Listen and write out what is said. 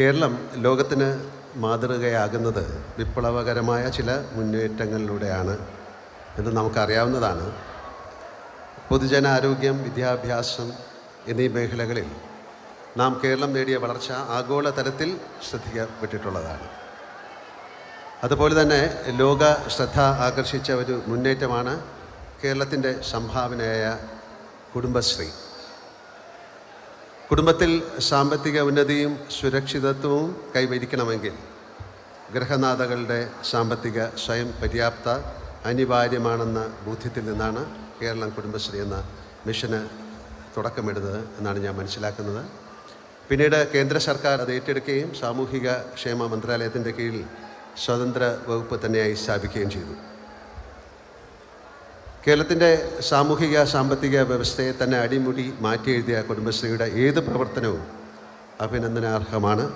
കേരളം ലോകത്തിന് മാതൃകയാകുന്നത് വിപ്ലവകരമായ ചില മുന്നേറ്റങ്ങളിലൂടെയാണ് എന്ന് നമുക്കറിയാവുന്നതാണ്. പൊതുജനാരോഗ്യം വിദ്യാഭ്യാസം എന്നീ മേഖലകളിൽ നാം കേരളം നേടിയ വളർച്ച ആഗോള തലത്തിൽ ശ്രദ്ധിക്കപ്പെട്ടിട്ടുള്ളതാണ്. അതുപോലെ തന്നെ ലോക ശ്രദ്ധ ആകർഷിച്ച ഒരു മുന്നേറ്റമാണ് കേരളത്തിന്റെ സംഭാവനയായ കുടുംബശ്രീ. കുടുംബത്തിൽ സാമ്പത്തിക ഉന്നതിയും സുരക്ഷിതത്വവും കൈവരിക്കണമെങ്കിൽ ഗൃഹനാഥകളുടെ സാമ്പത്തിക സ്വയം പര്യാപ്ത അനിവാര്യമാണെന്ന ബോധ്യത്തിൽ നിന്നാണ് കേരളം കുടുംബശ്രീ എന്ന മിഷന് തുടക്കമിടുന്നത് എന്നാണ് ഞാൻ മനസ്സിലാക്കുന്നത്. പിന്നീട് കേന്ദ്ര സർക്കാർ അത് ഏറ്റെടുക്കുകയും സാമൂഹിക ക്ഷേമ മന്ത്രാലയത്തിന്റെ കീഴിൽ സ്വതന്ത്ര വകുപ്പ് തന്നെയായി സ്ഥാപിക്കുകയും ചെയ്തു. കേരളത്തിന്റെ സാമൂഹിക സാമ്പത്തിക വ്യവസ്ഥയെ തന്നെ അടിമുടി മാറ്റി എഴുതിയ കുടുംബശ്രീയുടെ ഏത് പ്രവർത്തനവും അഭിനന്ദനാർഹമാണ്.